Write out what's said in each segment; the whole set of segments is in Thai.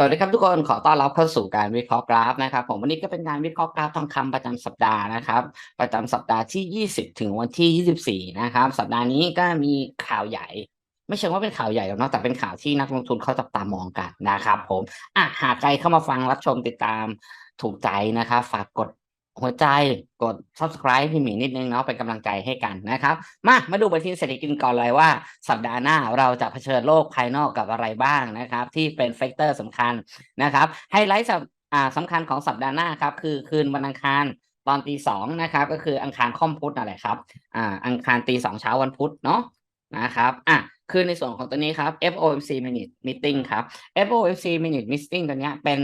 สวัสดีครับทุกคนขอต้อนรับเข้าสู่การวิเคราะห์กราฟนะครับ ผมวันนี้ก็เป็นการวิเคราะห์กราฟทองคำประจำสัปดาห์นะครับ ประจำสัปดาห์ที่ 20 ถึงวันที่ 24 นะครับ สัปดาห์นี้ก็มีข่าวใหญ่ ไม่เชิงว่าเป็นข่าวใหญ่หรอกนะแต่เป็นข่าวที่นักลงทุนเขาจับตามองกันนะครับ ผมอะหากใครเข้ามาฟังรับชมติดตามถูกใจนะครับ ฝากกด หัวใจกด subscribe พี่หมีนิดนึงเนาะเป็นกำลังใจให้กันนะครับ มามาดูบัญชีเศรษฐกิจก่อนเลยว่า สัปดาห์หน้าเราจะเผชิญโลกภายนอกกับอะไรบ้างนะครับ ที่เป็นแฟกเตอร์สำคัญนะครับไฮไลท์สำคัญของสัปดาห์หน้าครับ คือคืนวันอังคารตอนตีสองนะครับ ก็คืออังคารค่อมพุธนั่นแหละครับอ่าอังคารตีสองเช้าวันพุธเนาะนะครับอะคือในส่วนของตัวนี้ครับ FOMC minute meeting ครับ FOMC minute meeting ตัวเนี้ยเป็น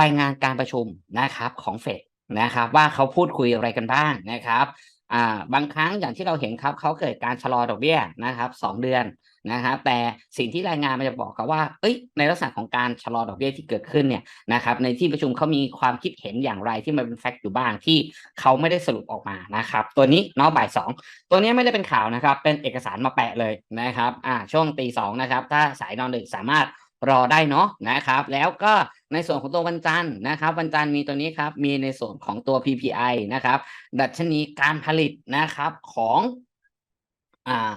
รายงานการประชุมนะครับของเฟด นะครับ ว่าเขาพูดคุยอะไรกันบ้างนะครับอ่าบางครั้งอย่างที่เราเห็นครับเขาเกิดการชะลอดอกเบี้ยนะครับสองเดือนนะครับแต่สิ่งที่รายงานมันจะบอกกับว่าเอ้ยในลักษณะของการชะลอดอกเบี้ยที่เกิดขึ้นเนี่ยนะครับในที่ประชุมเขามีความคิดเห็นอย่างไรที่มันเป็นแฟกต์อยู่บ้างที่เขาไม่ได้สรุปออกมานะครับตัวนี้เนาะบ่ายสองตัวนี้ไม่ได้เป็นข่าวนะครับเป็นเอกสารมาแปะเลยนะครับอ่าช่วงตีสองนะครับถ้าสายนอนดึกสามารถ รอได้เนาะนะครับ แล้วก็ในส่วนของตัววันจันทร์นะครับ วันจันทร์มีตัวนี้ครับ มีในส่วนของตัว PPI นะครับ ดัชนีการผลิตนะครับของอ่า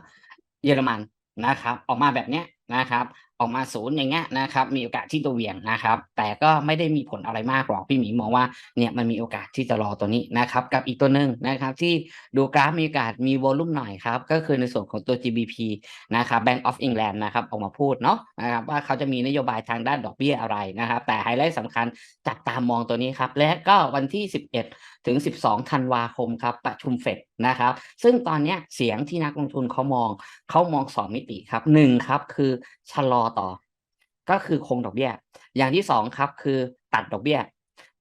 เยอรมันนะครับ ออกมาแบบเนี้ยนะครับ ออกมาศูนย์อย่างเงี้ยนะครับ มีโอกาสที่ตัวเวียงนะครับ แต่ก็ไม่ได้มีผลอะไรมากหรอกพี่หมีมองว่าเนี่ยมันมีโอกาสที่จะรอตัวนี้นะครับ กับอีกตัวหนึ่งนะครับ ที่ดูกราฟมีโอกาสมีวอลุ่มหน่อยครับ ก็คือในส่วนของตัว GBP นะครับ Bank of England นะครับออกมาพูดเนาะนะครับว่าเขาจะมีนโยบายทางด้านดอกเบี้ยอะไรนะครับ แต่ไฮไลท์สำคัญจับตามองตัวนี้ครับ และก็วันที่ 11 ถึง 12 ธันวาคมครับประชุมเฟดนะครับ ซึ่งตอนนี้เสียงที่นักลงทุนเขามองเขามองสองมิติครับหนึ่งครับคือชะลอต่อ ก็คือคงดอกเบี้ย อย่างที่สองครับ คือตัดดอกเบี้ย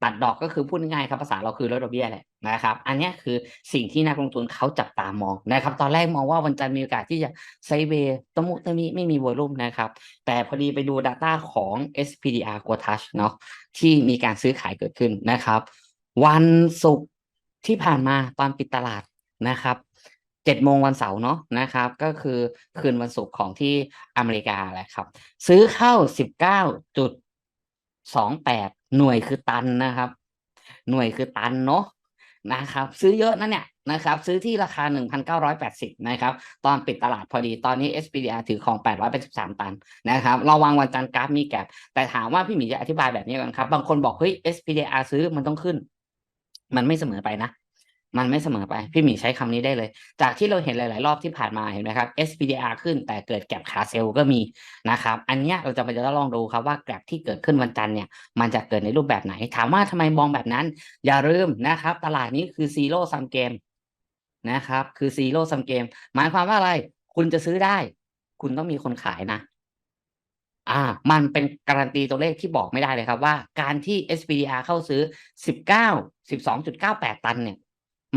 ตัดดอกก็คือพูดง่ายๆครับภาษาเราคือลดดอกเบี้ยแหละนะครับ อันนี้คือสิ่งที่นักลงทุนเขาจับตามองนะครับ ตอนแรกมองว่าวันจันทร์มีโอกาสที่จะไซเวย์ตมุตมิไม่มีวอลุ่มนะครับ แต่พอดีไปดู Data ของ SPDR g o t o u c h เนาะที่มีการซื้อขายเกิดขึ้นนะครับ วันศุกร์ที่ผ่านมาตอนปิดตลาดนะครับ เจ็ดโมงวันเสาร์เนาะนะครับ ก็คือคืนวันศุกร์ของที่อเมริกาแหละครับ ซื้อเข้าสิบเก้าจุดสองแปดหน่วยคือตันนะครับ หน่วยคือตันเนาะนะครับ ซื้อเยอะนะเนี่ยนะครับ ซื้อที่ราคา 1,980 นะครับ ตอนปิดตลาดพอดี ตอนนี้ SPDR ถือของ 883 ตันนะครับ ระวังวันจันทร์กราฟมีแกลแต่ถามว่าพี่หมีจะอธิบายแบบนี้กันครับ บางคนบอก เฮ้ย SPDR ซื้อมันต้องขึ้น มันไม่เสมอไปนะ มันไม่เสมอไป พี่หมีใช้คำนี้ได้เลย จากที่เราเห็นหลาย ๆ รอบที่ผ่านมาเห็นไหมครับ SPDR ขึ้นแต่เกิดแกลบขาเซลล์ก็มีนะครับ อันนี้เราจะไปจะลองดูครับว่าแกลบที่เกิดขึ้นวันจันทร์เนี่ยมันจะเกิดในรูปแบบไหน ถามว่าทำไมมองแบบนั้น อย่าลืมนะครับ ตลาดนี้คือซีโร่ซัมเกมนะครับ คือซีโร่ซัมเกมหมายความว่าอะไร คุณจะซื้อได้ คุณต้องมีคนขายนะอ่า มันเป็นการันตีตัวเลขที่บอกไม่ได้เลยครับว่าการที่ SPDR เข้าซื้อ 19 12.98 ตันเนี่ย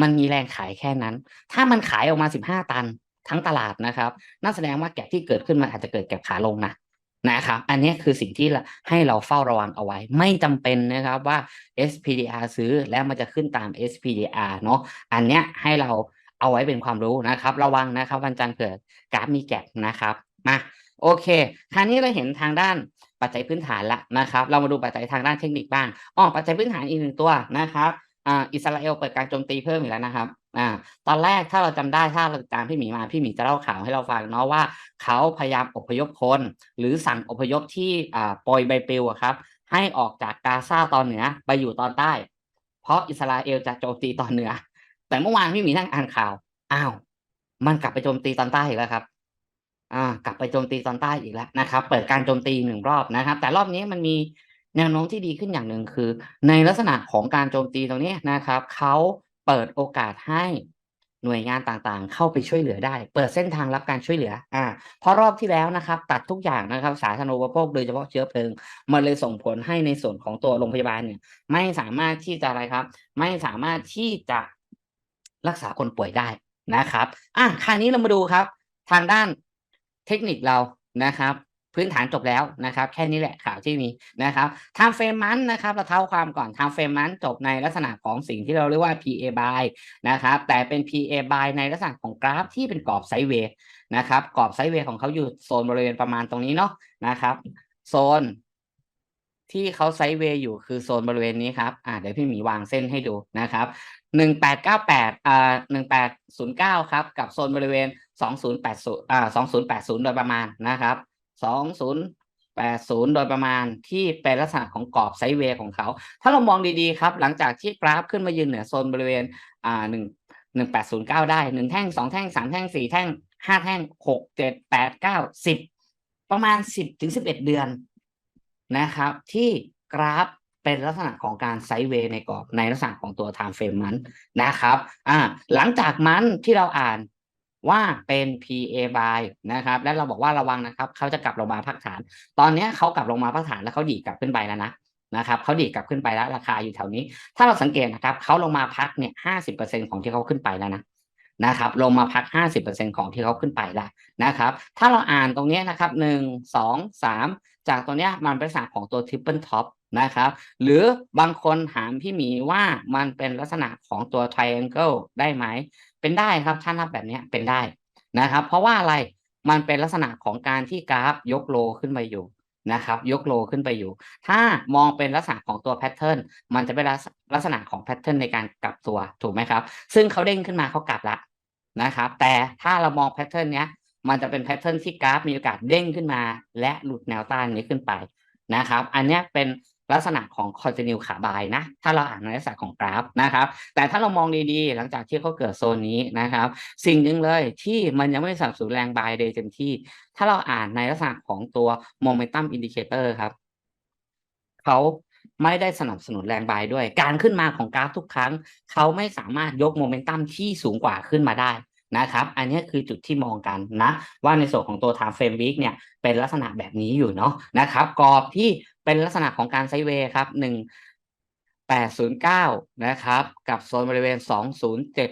มันมีแรงขายแค่นั้น ถ้ามันขายออกมา 15 ตันทั้งตลาดนะครับนั่นแสดงว่าแกะที่เกิดขึ้นมันอาจจะเกิดแกะขาลงนะนะครับอันนี้คือสิ่งที่ให้เราเฝ้าระวังเอาไว้ ไม่จำเป็นนะครับว่า SPDR ซื้อแล้วมันจะขึ้นตาม SPDR เนาะอันเนี้ยให้เราเอาไว้เป็นความรู้นะครับ ระวังนะครับวันจันทร์เกิดกราฟมีแกะนะครับมาโอเคคราวนี้เราเห็นทางด้านปัจจัยพื้นฐานละนะครับ เรามาดูปัจจัยทางด้านเทคนิคบ้างอ๋อปัจจัยพื้นฐานอีกหนึ่งตัวนะครับ อ่าอิสราเอลเปิดการโจมตีเพิ่มอีกแล้วนะครับอ่าตอนแรกถ้าเราจำได้ถ้าเราตามพี่หมีมาพี่หมีจะเล่าข่าวให้เราฟังเนาะว่าเขาพยายามอพยพคน หรือสั่งอพยพที่อ่าปอยไบปลอะครับ ให้ออกจากกาซาตอนเหนือไปอยู่ตอนใต้ เพราะอิสราเอลจะโจมตีตอนเหนือ แต่เมื่อวานพี่หมีนั่งอ่านข่าวอ้าว มันกลับไปโจมตีตอนใต้อีกแล้วครับอ่ากลับไปโจมตีตอนใต้อีกแล้วนะครับ เปิดการโจมตีหนึ่งรอบนะครับ แต่รอบนี้มันมี แนวโน้มที่ดีขึ้นอย่างหนึ่งคือ ในลักษณะของการโจมตีตรงนี้นะครับเขาเปิดโอกาสให้หน่วยงานต่างๆ เข้าไปช่วยเหลือได้ เปิดเส้นทางรับการช่วยเหลือ อ่า เพราะรอบที่แล้วนะครับ ตัดทุกอย่างนะครับ สาธารณูปโภคโดยเฉพาะเชื้อเพลิง มันเลยส่งผลให้ในส่วนของตัวโรงพยาบาลเนี่ย ไม่สามารถที่จะอะไรครับ ไม่สามารถที่จะรักษาคนป่วยได้นะครับ อะคราวนี้เรามาดูครับ ทางด้านเทคนิคเรานะครับ พื้นฐานจบแล้วนะครับ แค่นี้แหละข่าวที่มีนะครับทางเฟรมมันนะครับเราเท้าความก่อนทางเฟรมมันจบในลักษณะของสิ่งที่เราเรียกว่า PA buy นะครับ แต่เป็น PA buy ในลักษณะของกราฟที่เป็นกรอบไซด์เวย์นะครับกรอบไซด์เวย์ของเขาอยู่โซนบริเวณประมาณตรงนี้เนาะนะครับ โซนที่เขาไซด์เวย์อยู่คือโซนบริเวณนี้ครับอ่าเดี๋ยวพี่หมีวางเส้นให้ดูนะครับหนึ่งแปดเก้าแปดอ่าหนึ่งแปดศูนย์เก้าครับ กับโซนบริเวณสองศูนย์แปดศูนย์อ่าสองศูนย์แปดศูนย์โดยประมาณนะครับ สองศูนย์แปดศูนย์โดยประมาณที่เป็นลักษณะของกรอบไซด์เวย์ของเขา ถ้าเรามองดีๆครับ หลังจากที่กราฟขึ้นมายืนเหนือโซนบริเวณอ่าหนึ่งหนึ่งแปดศูนย์เก้าได้หนึ่งแท่งสองแท่งสามแท่งสี่แท่งห้าแท่งหกเจ็ดแปดเก้าสิบประมาณสิบถึงสิบเอ็ดเดือนนะครับ ที่กราฟเป็นลักษณะของการไซด์เวย์ในกรอบในลักษณะของตัว time frame มันนะครับ อ่า หลังจากมันที่เราอ่าน ว่าเป็น PA buy นะครับ และเราบอกว่าระวังนะครับเขาจะกลับลงมาพักฐาน ตอนนี้เขากลับลงมาพักฐานแล้วเขาดีกลับขึ้นไปแล้วนะนะครับเขาดีกลับขึ้นไปแล้วราคาอยู่แถวนี้ ถ้าเราสังเกตนะครับเขาลงมาพักเนี่ยห้าสิบเปอร์เซ็นของที่เขาขึ้นไปแล้วนะนะครับลงมาพักห้าสิบเปอร์เซ็นของที่เขาขึ้นไปแล้วนะครับ ถ้าเราอ่านตรงนี้นะครับหนึ่งสองสามจากตรงเนี้ยมันเป็นลักษณะของตัว triple top นะครับ หรือบางคนถามพี่หมีว่ามันเป็นลักษณะของตัว triangle ได้ไหม เป็นได้ครับถ้านับแบบนี้เป็นได้นะครับ เพราะว่าอะไรมันเป็นลักษณะของการที่กราฟยกโลขึ้นไปอยู่นะครับ ยกโลขึ้นไปอยู่ ถ้ามองเป็นลักษณะของตัวแพทเทิร์นมันจะเป็นลักษณะของแพทเทิร์นในการกลับตัวถูกไหมครับ ซึ่งเขาเด้งขึ้นมาเขากลับละนะครับ แต่ถ้าเรามองแพทเทิร์นเนี้ยมันจะเป็นแพทเทิร์นที่กราฟมีโอกาสเด้งขึ้นมา และหลุดแนวต้านนี้ขึ้นไปนะครับ อันนี้เป็น ลักษณะของคอนติเนียขาบายนะ ถ้าเราอ่านในลักษณะของกราฟนะครับ แต่ถ้าเรามองดีๆ หลังจากที่เขาเกิดโซนนี้นะครับ สิ่งหนึ่งเลยที่มันยังไม่สนับสนุนแรงบายเดย์เต็มที่ ถ้าเราอ่านในลักษณะของตัว momentum indicator ครับเขาไม่ได้สนับสนุนแรงบายด้วย การขึ้นมาของกราฟทุกครั้ง เขาไม่สามารถยกโมเมนตัมที่สูงกว่าขึ้นมาได้นะครับ อันนี้คือจุดที่มองกันนะ ว่าในส่วนของตัว time frame week เนี่ยเป็นลักษณะแบบนี้อยู่เนาะนะครับกรอบที่ เป็นลักษณะของการไซเวย์ครับหนึ่งแปดศูนย์เก้านะครับ กับโซนบริเวณสองศูนย์เจ็ด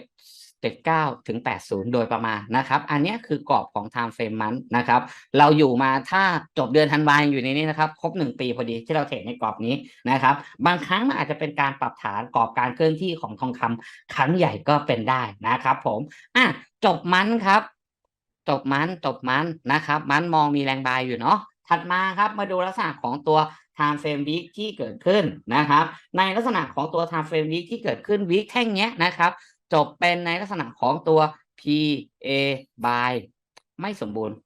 เจ็ดเก้าถึงแปดศูนย์โดยประมาณนะครับ อันนี้คือกรอบของ time frame มันนะครับ เราอยู่มาถ้าจบเดือนธันวาอยู่ในนี้นะครับ ครบหนึ่งปีพอดีที่เราเทรดในกรอบนี้นะครับ บางครั้งมันอาจจะเป็นการปรับฐานกรอบการเคลื่อนที่ของทองคำครั้งใหญ่ก็เป็นได้นะครับ ผมอะจบมันครับ จบมันจบมันนะครับ มันมองมีแรงบายอยู่เนาะถัดมาครับมาดูลักษณะของตัว time frame week ที่เกิดขึ้นนะครับ ในลักษณะของตัว time frame week ที่เกิดขึ้น week แท่งเนี้ยนะครับ จบเป็นในลักษณะของตัว PA by ไม่สมบูรณ์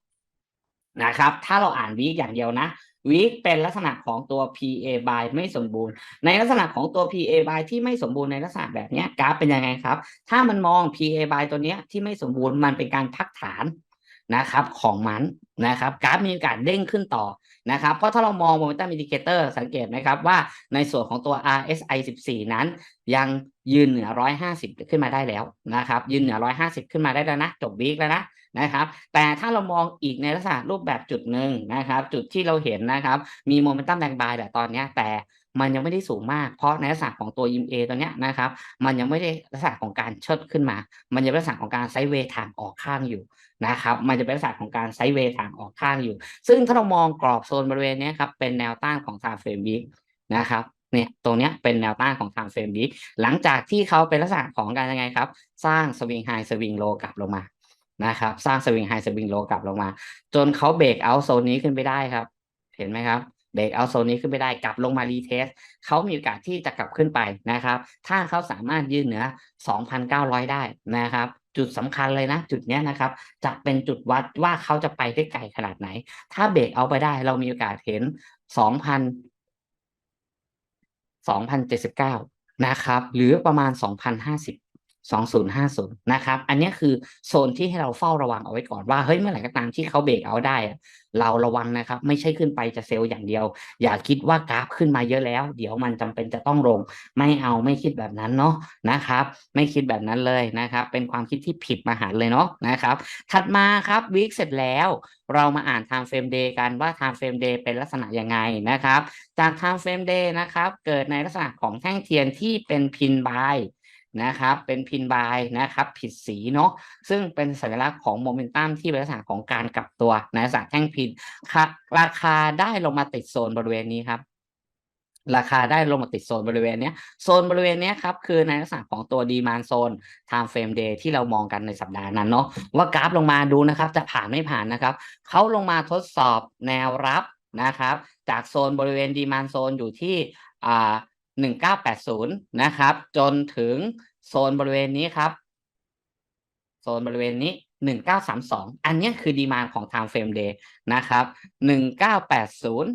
นะครับ ถ้าเราอ่าน week อย่างเดียวนะ week เป็นลักษณะของตัว PA by ไม่สมบูรณ์ ในลักษณะของตัว PA by ที่ไม่สมบูรณ์ในลักษณะแบบเนี้ยกราฟเป็นยังไงครับ ถ้ามันมอง PA by ตัวเนี้ยที่ไม่สมบูรณ์มันเป็นการพักฐานนะครับของมันนะครับกราฟมีโอกาสเด้งขึ้นต่อ นะครับเพราะถ้าเรามอง momentum indicator สังเกตไหมครับว่าในส่วนของตัว RSI 14 นั้น ยังยืนเหนือ 150 ขึ้นมาได้แล้วนะครับยืนเหนือ 150 ขึ้นมาได้แล้วนะจบวีคแล้วนะนะครับแต่ถ้าเรามองอีกในลักษณะรูปแบบจุดหนึ่งนะครับจุดที่เราเห็นนะครับมีโมเมนตัมแรงบายแต่ตอนนี้แต่ มันยังไม่ได้สูงมาก เพราะในลักษณะของตัว EMA ตัวเนี้ยนะครับ มันยังไม่ได้ลักษณะของการเชิดขึ้นมา มันยังเป็นลักษณะของการไซด์เวย์ทางออกข้างอยู่นะครับ มันจะเป็นลักษณะของการไซด์เวย์ทางออกข้างอยู่ ซึ่งถ้าเรามองกรอบโซนบริเวณนี้ครับเป็นแนวต้านของ time frame week นะครับเนี่ยตรงเนี้ยเป็นแนวต้านของ time frame week หลังจากที่เขาเป็นลักษณะของการยังไงครับ สร้างสวิงไฮสวิงโลกลับลงมานะครับสร้างสวิงไฮสวิงโลกลับลงมา จนเขาเบรกเอาโซนนี้ขึ้นไปได้ครับ เห็นไหมครับ เบรกเอาโซนนี้ขึ้นไปได้กลับลงมารีเทสเขามีโอกาสที่จะกลับขึ้นไปนะครับ ถ้าเขาสามารถยืนเหนือ 2,900 ได้นะครับ จุดสำคัญเลยนะ จุดนี้นะครับ จะเป็นจุดวัดว่าเขาจะไปได้ไกลขนาดไหน ถ้าเบรกเอาไปได้ เรามีโอกาสเห็น 2,000 2,079 นะครับ หรือประมาณ 2,050 2050 นะครับ อันนี้คือโซนที่ให้เราเฝ้าระวังเอาไว้ก่อนว่าเฮ้ยเมื่อไหร่ก็ตามที่เขาเบรกเอาได้ เราระวังนะครับ ไม่ใช่ขึ้นไปจะเซลล์อย่างเดียว อย่าคิดว่ากราฟขึ้นมาเยอะแล้ว เดี๋ยวมันจำเป็นจะต้องลง ไม่เอาไม่คิดแบบนั้นเนาะนะครับ ไม่คิดแบบนั้นเลยนะครับ เป็นความคิดที่ผิดมหันต์เลยเนาะนะครับ ถัดมาครับวีคเสร็จแล้ว เรามาอ่าน time frame day กันว่า time frame day เป็นลักษณะยังไงนะครับ จาก time frame day นะครับ เกิดในลักษณะของแท่งเทียนที่เป็นพินบาย นะครับ เป็นพินบายนะครับ ผิดสีเนาะซึ่งเป็นสัญลักษณ์ของโมเมนตัมที่เป็นลักษณะของการกลับตัวในลักษณะแท่งพินราคาได้ลงมาติดโซนบริเวณนี้ครับราคาได้ลงมาติดโซนบริเวณนี้โซนบริเวณนี้ครับคือในลักษณะของตัวดีมานโซน time frame day ที่เรามองกันในสัปดาห์นั้นเนาะว่ากราฟลงมาดูนะครับ จะผ่านไม่ผ่านนะครับเขาลงมาทดสอบแนวรับนะครับ จากโซนบริเวณดีมานโซนอยู่ที่อ่า หนึ่งเก้าแปดศูนย์นะครับ จนถึงโซนบริเวณนี้ครับ โซนบริเวณนี้หนึ่งเก้าสามสองอันนี้คือดีมานของ time frame day นะครับหนึ่งเก้าแปดศูนย์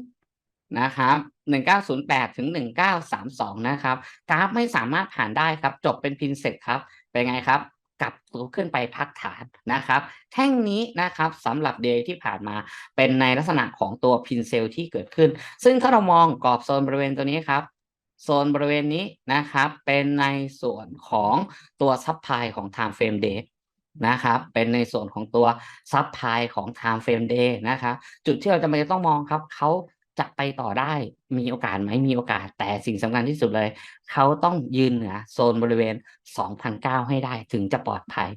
นะครับหนึ่งเก้าศูนย์แปดถึงหนึ่งเก้าสามสองนะครับ กราฟไม่สามารถผ่านได้ครับ จบเป็นพินเสร็จครับ เป็นไงครับกลับตัวขึ้นไปพักฐานนะครับ แท่งนี้นะครับสำหรับเดย์ที่ผ่านมาเป็นในลักษณะของตัวพินเซลที่เกิดขึ้น ซึ่งถ้าเรามองกรอบโซนบริเวณตัวนี้ครับ โซนบริเวณนี้นะครับ เป็นในส่วนของตัวซับพลายของ time frame day นะครับ เป็นในส่วนของตัวซับพลายของ time frame day นะครับ จุดที่เราจะไม่ต้องมองครับเขาจะไปต่อได้มีโอกาสไหมมีโอกาส แต่สิ่งสำคัญที่สุดเลย เขาต้องยืนเหนือโซนบริเวณ 2,009 ให้ได้ถึงจะปลอดภัย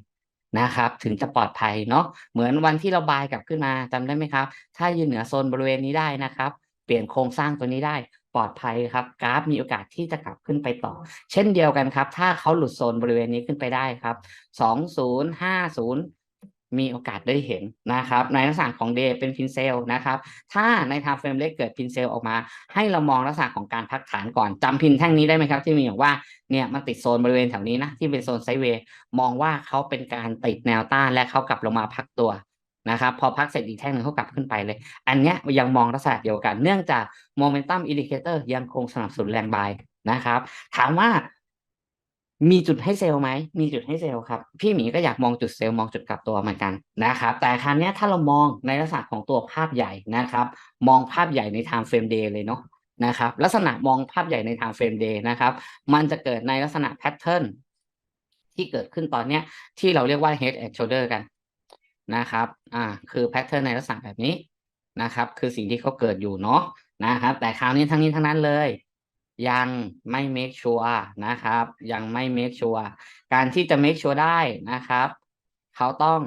นะครับ ถึงจะปลอดภัยเนาะเหมือนวันที่เราบายกลับขึ้นมาจำได้ไหมครับ ถ้ายืนเหนือโซนบริเวณนี้ได้นะครับ เปลี่ยนโครงสร้างตัวนี้ได้ ปลอดภัยครับกราฟมีโอกาสที่จะกลับขึ้นไปต่อ เช่นเดียวกันครับ ถ้าเขาหลุดโซนบริเวณนี้ขึ้นไปได้ครับสองศูนย์ห้าศูนย์มีโอกาสได้เห็นนะครับ ในลักษณะของเดย์เป็นพินเซลนะครับ ถ้าในทางเฟรมเล็กเกิดพินเซลออกมา ให้เรามองลักษณะของการพักฐานก่อนจำพินแท่งนี้ได้ไหมครับ ที่มีอย่างว่าเนี่ยมันติดโซนบริเวณแถวนี้นะที่เป็นโซนไซเวย์มองว่าเขาเป็นการติดแนวต้านและเขากลับลงมาพักตัว นะครับพอพักเสร็จอีกแท่งหนึ่งเขากลับขึ้นไปเลย อันเนี้ยยังมองลักษณะเดียวกัน เนื่องจากโมเมนตัมอินดิเคเตอร์ยังคงสนับสนุนแรงบายนะครับ ถามว่ามีจุดให้เซลล์ไหม มีจุดให้เซลล์ครับ พี่หมีก็อยากมองจุดเซลล์มองจุดกลับตัวเหมือนกันนะครับ แต่ครั้งนี้ถ้าเรามองในลักษณะของตัวภาพใหญ่นะครับ มองภาพใหญ่ใน time frame day เลยเนาะนะครับ ลักษณะมองภาพใหญ่ใน time frame day นะครับ มันจะเกิดในลักษณะ pattern ที่เกิดขึ้นตอนเนี้ยที่เราเรียกว่า head and shoulder กัน นะครับ อ่า คือ pattern ในลักษณะแบบนี้นะครับ คือสิ่งที่เขาเกิดอยู่เนาะนะครับ แต่คราวนี้ทั้งนี้ทั้งนั้นเลย ยังไม่ make sure นะครับ ยังไม่ make sure การที่จะ make sure ได้นะครับ เขาต้อง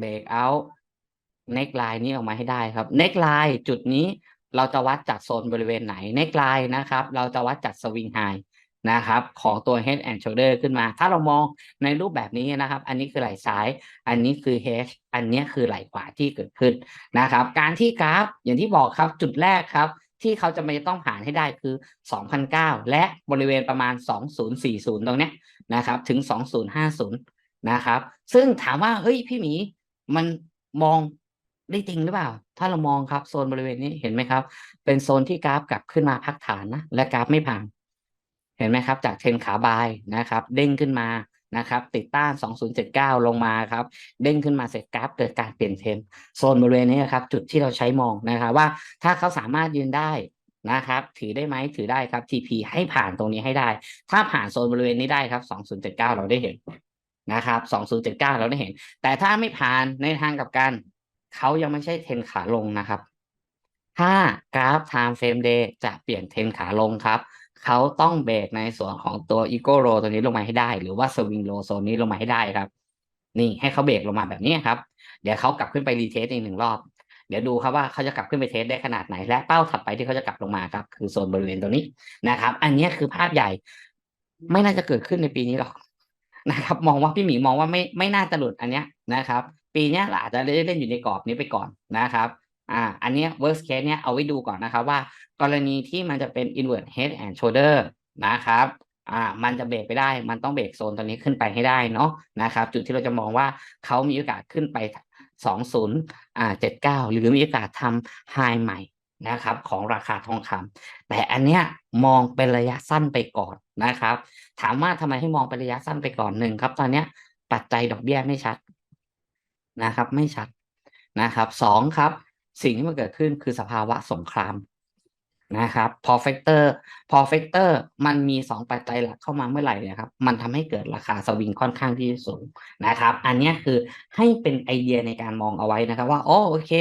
break out neck line นี้ออกมาให้ได้ครับ neck line จุดนี้เราจะวัดจากโซนบริเวณไหน neck line นะครับ เราจะวัดจาก swing high นะครับของตัว head and shoulder ขึ้นมา ถ้าเรามองในรูปแบบนี้นะครับ อันนี้คือไหล่ซ้าย อันนี้คือ head อันนี้คือไหล่ขวาที่เกิดขึ้นนะครับ การที่กราฟอย่างที่บอกครับจุดแรกครับ ที่เขาจะไม่ต้องผ่านให้ได้คือ 2,009 และบริเวณประมาณ 2040 ตรงเนี้ยนะครับ ถึง 2050 นะครับ ซึ่งถามว่าเฮ้ยพี่หมีมันมองได้จริงหรือเปล่า ถ้าเรามองครับโซนบริเวณนี้เห็นไหมครับ เป็นโซนที่กราฟกลับขึ้นมาพักฐานนะ และกราฟไม่ผ่าน เห็นไหมครับ จากเทรนขาบายนะครับ เด้งขึ้นมานะครับ ติดต้าน 2079 ลงมาครับ เด้งขึ้นมาเสร็จกราฟเกิดการเปลี่ยนเทรนโซนบริเวณนี้ครับ จุดที่เราใช้มองนะครับว่าถ้าเขาสามารถยืนได้นะครับ ถือได้ไหมถือได้ครับ TP ให้ผ่านตรงนี้ให้ได้ ถ้าผ่านโซนบริเวณนี้ได้ครับ 2079 เราได้เห็นนะครับ 2079 เราได้เห็น แต่ถ้าไม่ผ่านในทางกับกันเขายังไม่ใช่เทรนขาลงนะครับ ถ้ากราฟ time frame day จะเปลี่ยนเทรนขาลงครับ เขาต้องเบรกในส่วนของตัว Eagle Row ตัวนี้ลงมาให้ได้ หรือว่า Swing Low โซนนี้ลงมาให้ได้ครับ นี่ให้เขาเบรกลงมาแบบนี้ครับ เดี๋ยวเขากลับขึ้นไปรีเทสอีกหนึ่งรอบ เดี๋ยวดูครับว่าเขาจะกลับขึ้นไปเทสได้ขนาดไหน และเป้าถัดไปที่เขาจะกลับลงมาครับ คือโซนบริเวณตัวนี้นะครับ อันนี้คือภาพใหญ่ไม่น่าจะเกิดขึ้นในปีนี้หรอกนะครับ มองว่าพี่หมีมองว่าไม่ไม่น่าจะหลุดอันเนี้ยนะครับ ปีเนี้ยอาจจะเล่นอยู่ในกรอบนี้ไปก่อนนะครับ อ่าอันเนี้ย worst case เนี้ยเอาไว้ดูก่อนนะครับว่า กรณีที่มันจะเป็น invert head and shoulder นะครับอ่ามันจะเบรกไปได้ มันต้องเบรกโซนตัวนี้ขึ้นไปให้ได้เนาะนะครับ จุดที่เราจะมองว่าเขามีโอกาสขึ้นไป 20อ่า79 หรือมีโอกาสทำ high ใหม่นะครับของราคาทองคำแต่อันเนี้ยมองเป็นระยะสั้นไปก่อนนะครับ ถามว่าทำไมให้มองเป็นระยะสั้นไปก่อนหนึ่งครับตอนเนี้ยปัจจัยดอกเบี้ยไม่ชัดนะครับ ไม่ชัดนะครับสองครับ สิ่งที่มันเกิดขึ้นคือสภาวะสงครามนะครับพอเฟกเตอร์พอเฟกเตอร์มันมีสองปัจจัยหลักเข้ามาเมื่อไหร่นี่ยครับมันทำให้เกิดราคาสวิงค่อนข้างที่สูงนะครับ อันนี้คือให้เป็นไอเดียในการมองเอาไว้นะครับ ว่าโอโอเค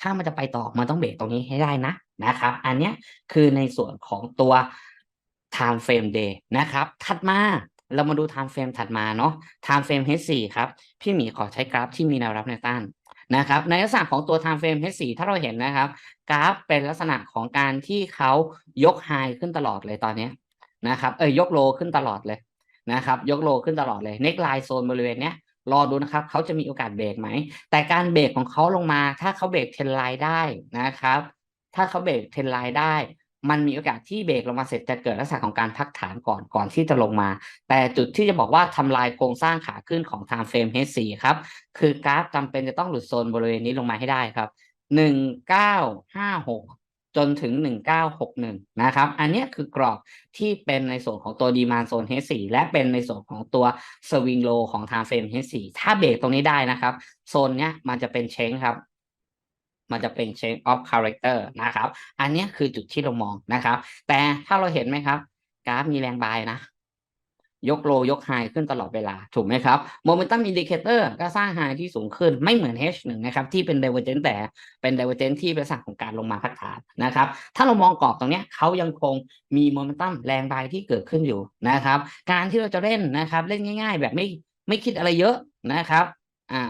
ถ้ามันจะไปต่อมันต้องเบรกตรงนี้ให้ได้นะนะครับ อันนี้คือในส่วนของตัว time frame day นะครับ ถัดมาเรามาดู time frame ถัดมาเนาะ time frame H4 ครับ พี่หมีขอใช้กราฟที่มีแนวรับแนวต้าน นะครับในลักษณะของตัว time frame H4 ถ้าเราเห็นนะครับ กราฟเป็นลักษณะของการที่เขายกไฮขึ้นตลอดเลยตอนนี้นะครับเอ้ยยกโลขึ้นตลอดเลยนะครับยกโลขึ้นตลอดเลยเน็กไลน์โซนบริเวณเนี้ยรอดูนะครับเขาจะมีโอกาสเบรกไหม แต่การเบรกของเขาลงมา ถ้าเขาเบรกเทรนไลน์ได้นะครับ ถ้าเขาเบรกเทรนไลน์ได้ มันมีโอกาสที่เบรกลงมาเสร็จจะเกิดลักษณะของการพักฐานก่อนก่อนที่จะลงมา แต่จุดที่จะบอกว่าทำลายโครงสร้างขาขึ้นของ time frame H4 ครับ คือกราฟจำเป็นจะต้องหลุดโซนบริเวณนี้ลงมาให้ได้ครับหนึ่งเก้าห้าหกจนถึงหนึ่งเก้าหกหนึ่งนะครับ อันนี้คือกรอบที่เป็นในส่วนของตัวดีมานโซน H4 และเป็นในส่วนของตัวสวิงโลของ time frame H4 ถ้าเบรกตรงนี้ได้นะครับ โซนเนี้ยมันจะเป็นเชงครับ มันจะเป็น change of character นะครับ อันนี้คือจุดที่เรามองนะครับ แต่ถ้าเราเห็นไหมครับ กราฟมีแรงบายนะ ยกโลยกไฮขึ้นตลอดเวลา ถูกไหมครับ Momentum Indicator ก็สร้างไฮที่สูงขึ้นไม่เหมือน H1 นะครับ ที่เป็น Divergent แต่เป็น Divergent ที่เป็นลักษณะของการลงมาพักฐานนะครับ ถ้าเรามองกรอบตรงนี้เขายังคงมี Momentum แรงบายที่เกิดขึ้นอยู่นะครับ การที่เราจะเล่นนะครับ เล่นง่าย ๆ แบบไม่ไม่คิดอะไรเยอะนะครับ อ่า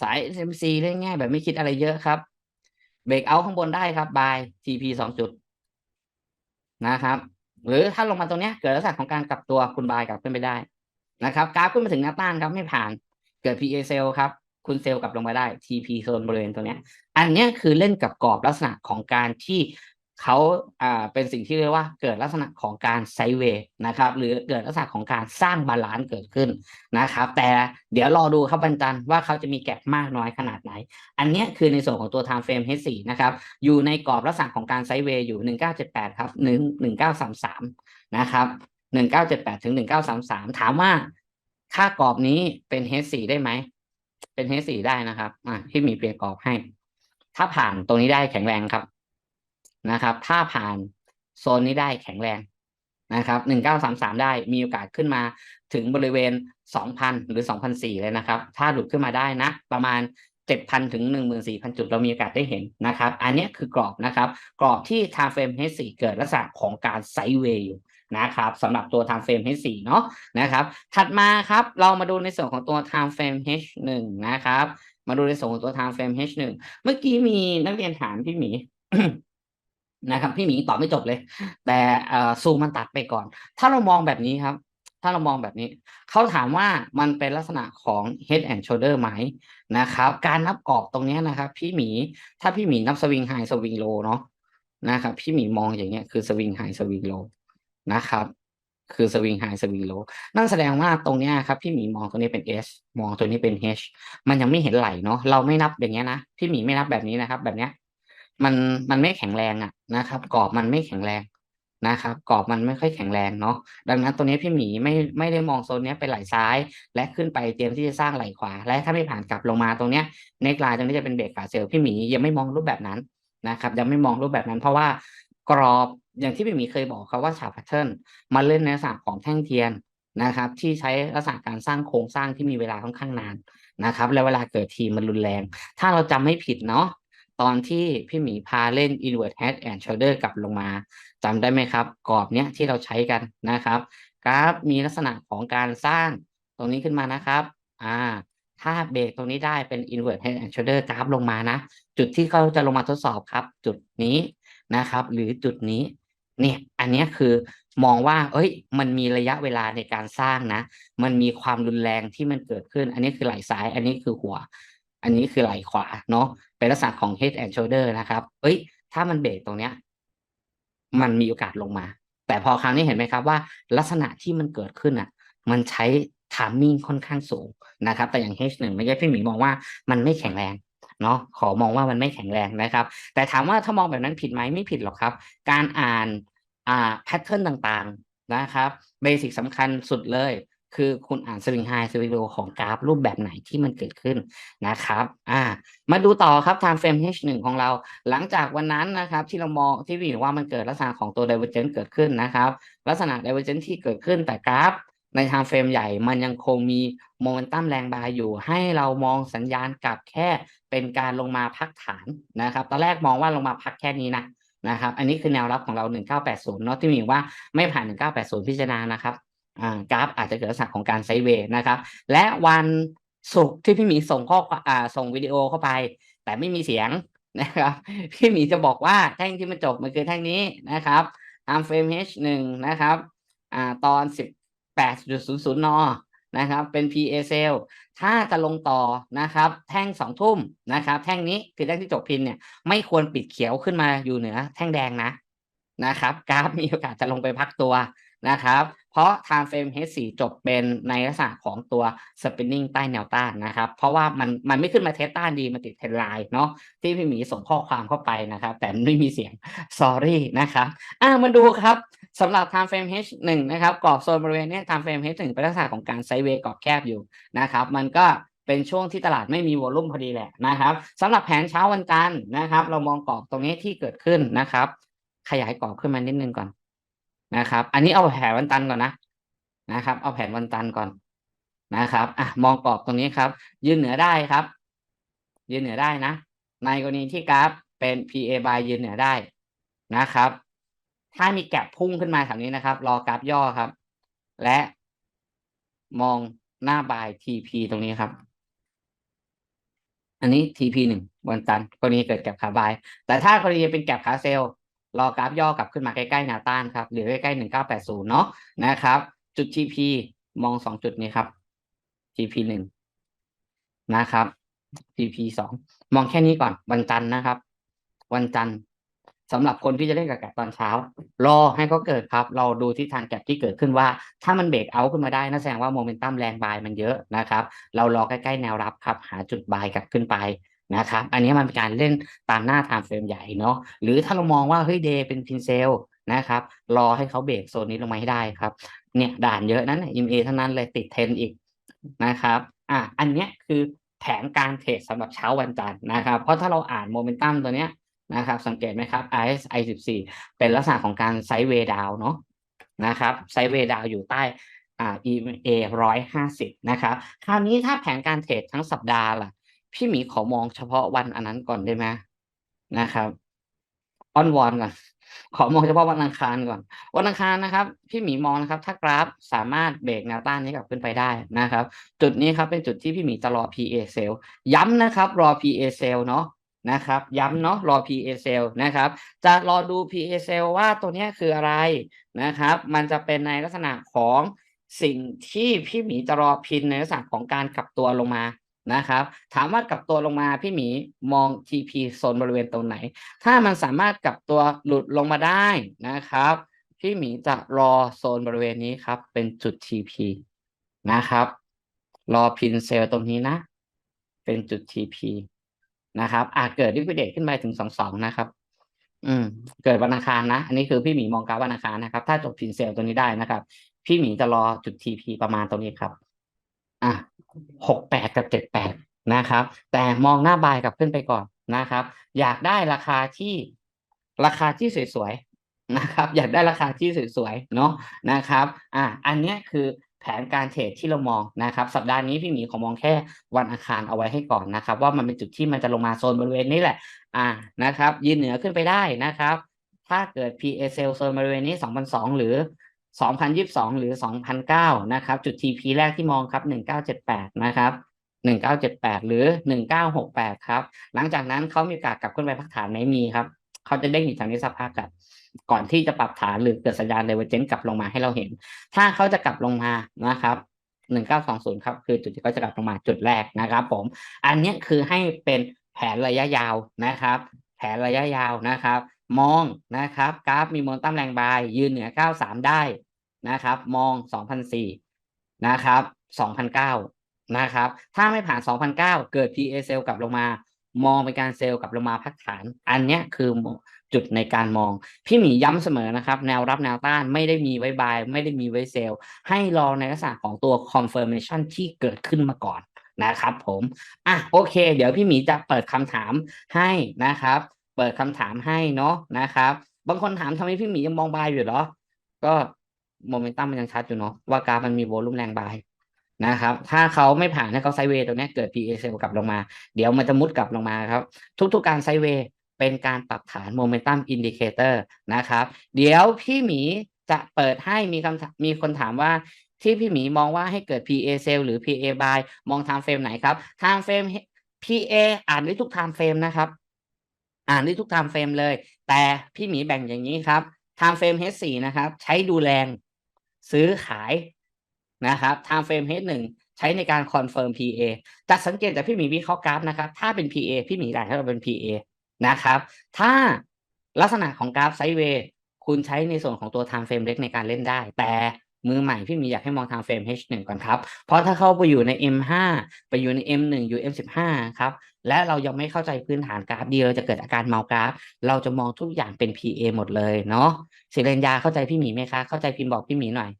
สาย SMC เล่นง่ายแบบไม่คิดอะไรเยอะครับ เบรกเอาข้างบนได้ครับบาย TP สองจุดนะครับ หรือถ้าลงมาตรงเนี้ยเกิดลักษณะของการกลับตัวคุณบายกลับขึ้นไปได้นะครับ กราฟขึ้นมาถึงแนวต้านครับไม่ผ่านเกิด PA เซลครับคุณเซลกลับลงมาได้ TP โซนบริเวณตรงเนี้ย อันเนี้ยคือเล่นกับกรอบลักษณะของการที่ เขาอ่าเป็นสิ่งที่เรียกว่าเกิดลักษณะของการไซเวย์นะครับหรือเกิดลักษณะของการสร้างบาลานซ์เกิดขึ้นนะครับ แต่เดี๋ยวรอดูครับบันจันว่าเขาจะมีแก็บมากน้อยขนาดไหน อันนี้คือในส่วนของตัว time frame H4 นะครับอยู่ในกรอบลักษณะของการไซเวย์อยู่ 1978 ครับ1 1933 นะครับ 1978 ถึง 1933 ถามว่าค่ากรอบนี้เป็น H4 ได้ไหม เป็น H4 ได้นะครับอะที่มีเปลี่ยนกรอบให้ ถ้าผ่านตรงนี้ได้แข็งแรงครับ นะครับ ถ้าผ่านโซนนี้ได้แข็งแรงนะครับหนึ่งเก้าสามสามได้มีโอกาสขึ้นมาถึงบริเวณสองพันหรือสองพันสี่เลยนะครับ ถ้าหลุดขึ้นมาได้นะ ประมาณเจ็ดพันถึงหนึ่งหมื่นสี่พันจุดเรามีโอกาสได้เห็นนะครับ อันนี้คือกรอบนะครับ กรอบที่ time frame H4 เกิดลักษณะของการไซด์เวย์อยู่นะครับสำหรับตัว time frame H4 เนาะนะครับ ถัดมาครับเรามาดูในส่วนของตัว time frame H1 นะครับ มาดูในส่วนของตัว time frame H1 เมื่อกี้มีนักเรียนถามพี่หมี นะครับพี่หมีตอบไม่จบเลย แต่ซูมมันตัดไปก่อน ถ้าเรามองแบบนี้ครับ ถ้าเรามองแบบนี้เขาถามว่ามันเป็นลักษณะของ head and shoulder ไหมนะครับ การนับกรอบตรงนี้นะครับ พี่หมีถ้าพี่หมีนับสวิงไฮสวิงโลเนาะนะครับ พี่หมีมองอย่างเงี้ยคือสวิงไฮสวิงโลนะครับ คือสวิงไฮสวิงโลนั่นแสดงว่าตรงเนี้ยครับ พี่หมีมองตัวนี้เป็น S มองตัวนี้เป็น H มันยังไม่เห็นไหลเนาะเราไม่นับอย่างเงี้ยนะพี่หมีไม่นับแบบนี้นะครับ แบบเนี้ย มันมันไม่แข็งแรงอะนะครับ กรอบมันไม่แข็งแรงนะครับ กรอบมันไม่ค่อยแข็งแรงเนาะดังนั้นตัวนี้พี่หมีไม่ไม่ได้มองโซนนี้ยเป็นไหลซ้าย และขึ้นไปเตรียมที่จะสร้างไหลขวา และถ้าไม่ผ่านกลับลงมาตรงเนี้ยเนกลน์ตรงนี้จะเป็นเบรกขาเซลล์พี่หมียังไม่มองรูปแบบนั้นนะครับ ยังไม่มองรูปแบบนั้น เพราะว่ากรอบอย่างที่พี่หมีเคยบอกครับว่าฉากแพทเทิร์นมาเล่นในลักษณะของแท่งเทียนนะครับ ที่ใช้ลักษณะการสร้างโครงสร้างที่มีเวลาค่อนข้างนานนะครับ แล้วเวลาเกิดทีมันรุนแรง ถ้าเราจำไม่ผิดเนาะ ตอนที่พี่หมีพาเล่น invert head and shoulder กลับลงมาจำได้ไหมครับ กรอบเนี้ยที่เราใช้กันนะครับ กราฟมีลักษณะของการสร้างตรงนี้ขึ้นมานะครับ อ่า ถ้าเบรกตรงนี้ได้เป็น invert head and shoulder กราฟลงมานะ จุดที่เขาจะลงมาทดสอบครับ จุดนี้นะครับ หรือจุดนี้ เนี่ย อันนี้คือมองว่า เอ้ย มันมีระยะเวลาในการสร้างนะ มันมีความรุนแรงที่มันเกิดขึ้น อันนี้คือไหล่ซ้าย อันนี้คือหัว อันนี้คือไหล่ขวาเนาะ เป็นลักษณะของ head and shoulder นะครับเอ้ย ถ้ามันเบรกตรงเนี้ย มันมีโอกาสลงมา แต่พอครั้งนี้เห็นไหมครับว่า ลักษณะที่มันเกิดขึ้นอะ มันใช้ timing ค่อนข้างสูงนะครับ แต่อย่าง H1 ไม่ใช่พี่หมีมองว่ามันไม่แข็งแรงเนาะ ขอมองว่ามันไม่แข็งแรงนะครับ แต่ถามว่าถ้ามองแบบนั้นผิดไหมไม่ผิดหรอกครับ การอ่านอ่าแพทเทิร์นต่างๆนะครับ เบสิกสำคัญสุดเลย คือคุณอ่านสวิงไฮสวิงโลของกราฟรูปแบบไหนที่มันเกิดขึ้นนะครับ อ่า มาดูต่อครับ time frame H1 ของเรา หลังจากวันนั้นนะครับ ที่เรามองที่วิว่ามันเกิดลักษณะของตัว divergence เกิดขึ้นนะครับ ลักษณะ divergence ที่เกิดขึ้นแต่กราฟใน time frame ใหญ่มันยังคงมีโมเมนตัมแรงบายอยู่ ให้เรามองสัญญาณกลับแค่เป็นการลงมาพักฐานนะครับ ตอนแรกมองว่าลงมาพักแค่นี้นะนะครับ อันนี้คือแนวรับของเรา 1980เนาะที่มีว่าไม่ผ่าน 1980 พิจารณานะครับ กราฟอาจจะเกิดลักษณะของการไซเวย์นะครับ และวันศุกร์ที่พี่หมีส่งข้ออ่าส่งวิดีโอเข้าไป แต่ไม่มีเสียงนะครับ พี่หมีจะบอกว่าแท่งที่มันจบมันคือแท่งนี้นะครับ time frame H1 นะครับอ่าตอน18.00นนะครับ เป็น PA sell ถ้าจะลงต่อนะครับ แท่งสองทุ่มนะครับ แท่งนี้คือแท่งที่จบพินเนี่ย ไม่ควรปิดเขียวขึ้นมาอยู่เหนือแท่งแดงนะนะครับ กราฟมีโอกาสจะลงไปพักตัว นะครับ เพราะ time frame H4 จบเป็นในลักษณะของตัว spinning ใต้แนวต้านนะครับ เพราะว่ามันมันไม่ขึ้นมาเทสต้านดีมันติดเทรนไลน์เนาะที่พี่หมีส่งข้อความเข้าไปนะครับ แต่ไม่มีเสียง sorry นะครับอะมาดูครับสำหรับ time frame H1 นะครับกรอบโซนบริเวณนี้ time frame H1 เป็นลักษณะของการไซด์เวย์กรอบแคบอยู่นะครับ มันก็เป็นช่วงที่ตลาดไม่มีวอลุ่มพอดีแหละนะครับสำหรับแผนเช้าวันจันทร์นะครับ เรามองกรอบตรงนี้ที่เกิดขึ้นนะครับ ขยายกรอบขึ้นมานิดนึงก่อน นะครับ อันนี้เอาแผนวันจันก่อนนะนะครับ เอาแผนวันจันก่อนนะครับอะมองกรอบตรงนี้ครับ ยืนเหนือได้ครับ ยืนเหนือได้นะ ในกรณีที่กราฟเป็น PA by ยืนเหนือได้นะครับ ถ้ามีแก็บพุ่งขึ้นมาแถวนี้นะครับ รอกราฟย่อครับ และมองหน้าบาย TP ตรงนี้ครับ อันนี้ TP หนึ่งบนตันกรณีเกิดแก็บขาบาย แต่ถ้ากรณีเป็นแก็บขาเซลล์ รอกราฟย่อกลับขึ้นมาใกล้ๆแนวต้านครับหรือใกล้ๆหนึ่งเก้าแปดศูนย์เนาะนะครับจุด TP มองสองจุดนี้ครับ TP หนึ่งนะครับ TP สองมองแค่นี้ก่อนวันจันทร์นะครับ วันจันทร์สำหรับคนที่จะเล่นกับแกะตอนเช้า รอให้เขาเกิดครับ เราดูทิศทางแกะที่เกิดขึ้นว่า ถ้ามันเบรกเอาขึ้นมาได้นั่นแสดงว่าโมเมนตัมแรงบายมันเยอะนะครับ เรารอใกล้ๆแนวรับครับ หาจุดบายกลับขึ้นไป นะครับ อันนี้มันเป็นการเล่นตามหน้าไทม์เฟรมใหญ่เนาะหรือถ้าเรามองว่าเฮ้ยเดย์เป็นพินเซลนะครับ รอให้เขาเบรกโซนนี้ลงมาให้ได้ครับ เนี่ยด่านเยอะนั้นอิมเอทั้งนั้นเลยติดเทรนอีกนะครับอะอันเนี้ยคือแผนการเทรดสำหรับเช้าวันจันทร์นะครับ เพราะถ้าเราอ่านโมเมนตัมตัวเนี้ยนะครับสังเกตไหมครับ RSI 14 เป็นลักษณะของการไซด์เวย์ดาวเนาะนะครับไซด์เวย์ดาวอยู่ใต้อ่า EMA 150 นะครับ คราวนี้ถ้าแผนการเทรดทั้งสัปดาห์ล่ะ พี่หมีขอมองเฉพาะวันอันนั้นก่อนได้ไหมนะครับอ้อนวอนก่อนขอมองเฉพาะวันอังคารก่อน วันอังคารนะครับ พี่หมีมองนะครับ ถ้ากราฟสามารถเบรกแนวต้านนี้กลับขึ้นไปได้นะครับ จุดนี้ครับเป็นจุดที่พี่หมีจะรอ PA sell ย้ำนะครับ รอ PA sell เนาะนะครับย้ำเนาะรอ PA sell นะครับ จะรอดู PA sell ว่าตัวนี้คืออะไรนะครับ มันจะเป็นในลักษณะของสิ่งที่พี่หมีจะรอพินในลักษณะของการกลับตัวลงมา นะครับ ถามว่ากลับตัวลงมาพี่หมีมอง TP โซนบริเวณตรงไหน ถ้ามันสามารถกลับตัวหลุดลงมาได้นะครับ พี่หมีจะรอโซนบริเวณนี้ครับ เป็นจุด TP นะครับ รอพินเซลตรงนี้นะ เป็นจุด TP นะครับ อาจเกิดดิฟเดตขึ้นไปถึงสองสองนะครับ อืม เกิดวันอังคารนะ อันนี้คือพี่หมีมองกราฟวันอังคารนะครับ ถ้าจบพินเซลตรงนี้ได้นะครับ พี่หมีจะรอจุด TP ประมาณตรงนี้ครับ อะหกแปดกับเจ็ดแปดนะครับ แต่มองหน้าบายกลับขึ้นไปก่อนนะครับ อยากได้ราคาที่ราคาที่สวยๆนะครับ อยากได้ราคาที่สวยๆเนาะนะครับ อะอันเนี้ยคือแผนการเทรดที่เรามองนะครับ สัปดาห์นี้พี่หมีขอมองแค่วันอังคารเอาไว้ให้ก่อนนะครับ ว่ามันเป็นจุดที่มันจะลงมาโซนบริเวณนี้แหละ อ่านะครับยืนเหนือขึ้นไปได้นะครับ ถ้าเกิด PA sell โซนบริเวณนี้ 2,002 หรือ 2022 หรือ 2009 นะครับ จุด TP แรกที่มองครับ 1978 นะครับ 1978 หรือ 1968 ครับ หลังจากนั้นเขามีโอกาสกลับขึ้นไปพักฐานไหมมีครับ เขาจะเด้งอยู่ทางนี้สักพักกับก่อนที่จะปรับฐานหรือเกิดสัญญาณเลเวอเจนกลับลงมาให้เราเห็น ถ้าเขาจะกลับลงมานะครับ 1920 ครับ คือจุดที่เขาจะกลับลงมาจุดแรกนะครับ ผม อันนี้คือให้เป็นแผนระยะยาวนะครับ แผนระยะยาวนะครับ มองนะครับ กราฟมีโมเมนตัมแรงบาย ยืนเหนือ 93 ได้นะครับ มอง 2004นะครับ2009นะครับ ถ้าไม่ผ่าน 2009 เกิด PA เซลกลับลงมา มองเป็นการเซลล์กลับลงมาพักฐาน อันนี้คือจุดในการมอง พี่หมีย้ำเสมอนะครับ แนวรับแนวต้านไม่ได้มีไว้บาย ไม่ได้มีไว้เซลล์ให้รอในลักษณะของตัว confirmation ที่เกิดขึ้นมาก่อนนะครับผม อะโอเค เดี๋ยวพี่หมีจะเปิดคำถามให้นะครับ เปิดคำถามให้เนาะนะครับ บางคนถามทำไมพี่หมียังมองบายอยู่เหรอ ก็โมเมนตัมมันยังชัดอยู่เนาะว่ากราฟมันมีโวลุ่มแรงบายนะครับ ถ้าเขาไม่ผ่านให้เขาไซเวย์ตรงนี้เกิด PA เซลกลับลงมา เดี๋ยวมันจะมุดกลับลงมาครับ ทุกๆการไซเวย์เป็นการปรับฐานโมเมนตัมอินดิเคเตอร์นะครับ เดี๋ยวพี่หมีจะเปิดให้มีคำมีคนถามว่าที่พี่หมีมองว่าให้เกิด PA sell หรือ PA buy มอง time frame ไหนครับ time frame PA อ่านได้ทุก time frame นะครับ อ่านได้ทุก time frame เลย แต่พี่หมีแบ่งอย่างนี้ครับ time frame H4 นะครับ ใช้ดูแรงซื้อขายนะครับ time frame h หนึ่งใช้ในการ confirm PA จะสังเกตจากพี่หมีวิเคราะห์กราฟนะครับ ถ้าเป็น PA พี่หมีด่าให้เราเป็น PA นะครับ ถ้าลักษณะของกราฟไซด์เวย์คุณใช้ในส่วนของตัว time frame เล็กในการเล่นได้ แต่ มือใหม่พี่หมีอยากให้มอง time frame H1 ก่อนครับ เพราะถ้าเข้าไปอยู่ใน M5 ไปอยู่ใน M1 อยู่ M15 ครับ และเรายังไม่เข้าใจพื้นฐานกราฟดี เราจะเกิดอาการเมากราฟ เราจะมองทุกอย่างเป็น PA หมดเลยเนาะศิเรนยาเข้าใจพี่หมีไหมคะ เข้าใจพิมพ์บอกพี่หมีหน่อย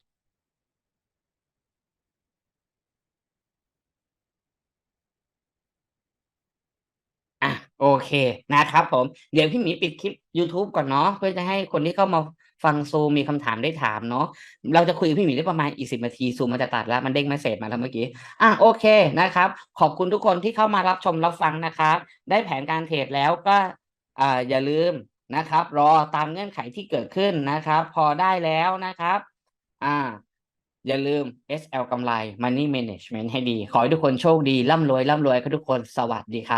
อะโอเคนะครับผม เดี๋ยวพี่หมีปิดคลิป YouTube ก่อนเนาะเพื่อจะให้คนที่เข้ามา ฟังซูมมีคำถามได้ถามเนาะเราจะคุยกับพี่หมีได้ประมาณอีกสิบนาทีซูมมันจะตัดแล้วมันเด้งมาเสเซจมาแล้วเมื่อกี้อะโอเคนะครับ ขอบคุณทุกคนที่เข้ามารับชมรับฟังนะครับ ได้แผนการเทรดแล้วก็อ่าอย่าลืมนะครับ รอตามเงื่อนไขที่เกิดขึ้นนะครับ พอได้แล้วนะครับ อ่า อย่าลืม SL กำไร Money Management ให้ดี ขอให้ทุกคนโชคดีร่ำรวยร่ำรวยกันทุกคนสวัสดีครับ